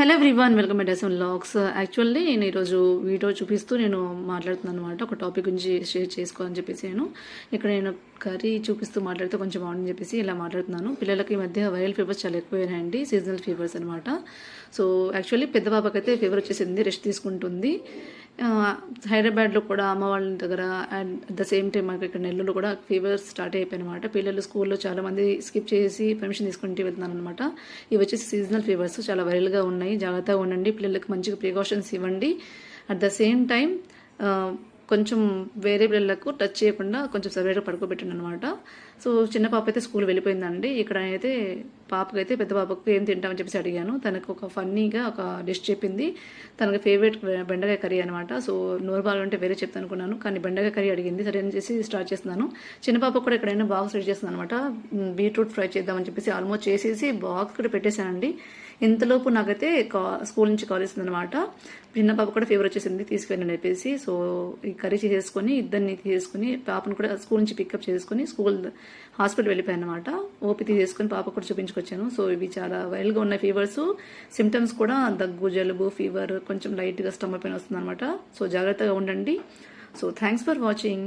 Hello everyone welcome to Deson logs actually నేను ఈరోజు video చూపిస్తూ నేను మాట్లాడుతున్నాను అనమాట. ఒక టాపిక్ గురించి షేర్ చేసుకోవాలని చెప్పేసి నేను. ఇక్కడ నేను కర్రీ చూపిస్తూ మాట్లాడితే కొంచెం బాగుందని చెప్పేసి ఇలా మాట్లాడుతున్నాను. పిల్లలకి ఈ మధ్య వైరల్ ఫీవర్స్ చాలా ఎక్కువైనాయండి సీజనల్ ఫీవర్స్ అనమాట సో యాక్చువల్లీ పెద్ద పాపకైతే ఫీవర్ వచ్చేసింది రెస్ట్ తీసుకుంటుంది. హైదరాబాద్లో కూడా అమ్మ వాళ్ళ దగ్గర and at the same time మాకు ఇక్కడ నెల్లూరులో కూడా ఫీవర్ స్టార్ట్ అయిపోయి అనమాట పిల్లలు స్కూల్లో చాలామంది స్కిప్ చేసి పర్మిషన్ తీసుకుంటూ వెళ్తున్నాను అనమాట ఇవి వచ్చేసి సీజనల్ ఫీవర్స్ చాలా వైరల్గా ఉన్నాయి. జాగ్రత్తగా ఉండండి. పిల్లలకు మంచిగా ప్రికాషన్స్ ఇవ్వండి. అట్ ద సేమ్ టైం కొంచెం వేరే పిల్లలకు టచ్ చేయకుండా కొంచెం సపరేట్గా పడుకోబెట్టండి అనమాట సో చిన్న పాప అయితే స్కూల్ వెళ్ళిపోయిందండి. ఇక్కడ అయితే పాపకైతే పెద్ద పాపకు ఏం తింటామని చెప్పేసి అడిగాను. తనకు ఒక ఫన్నీగా ఒక డిష్ చెప్పింది. తనకి ఫేవరెట్ బెండకాయ కర్రీ అనమాట సో నోరు అంటే వేరే చెప్తాను అనుకున్నాను. కానీ బెండకాయ కర్రీ అడిగింది. సరే అని చేసి స్టార్ట్ చేస్తున్నాను. చిన్న పాప కూడా ఎక్కడైనా బాక్స్ రెడీ చేస్తుంది అనమాట బీట్రూట్ ఫ్రై చేద్దామని చెప్పేసి ఆల్మోస్ట్ చేసేసి బాక్స్ కూడా పెట్టేశానండి. ఇంతలోపు నాకైతే కా స్కూల్ నుంచి కాల్ చేసింది అనమాట చిన్న పాప కూడా ఫీవర్ వచ్చేసింది తీసుకెళ్ళండి చెప్పేసి. సో ఈ కర్రీ చేసేసుకొని ఇద్దరిని తీసుకొని పాపను కూడా స్కూల్ నుంచి పికప్ చేసుకుని స్కూల్ హాస్పిటల్ వెళ్ళిపోయాను అనమాట ఓపీ తీసుకుని పాప కూడా చూపించుకొచ్చాను. సో ఇవి చాలా వైల్డ్గా ఉన్న ఫీవర్స్. సిమ్టమ్స్ కూడా దగ్గు జలుబు ఫీవర్ కొంచెం లైట్గా స్టమక్ పెయిన్ వస్తుంది అనమాట సో జాగ్రత్తగా ఉండండి. So thanks for watching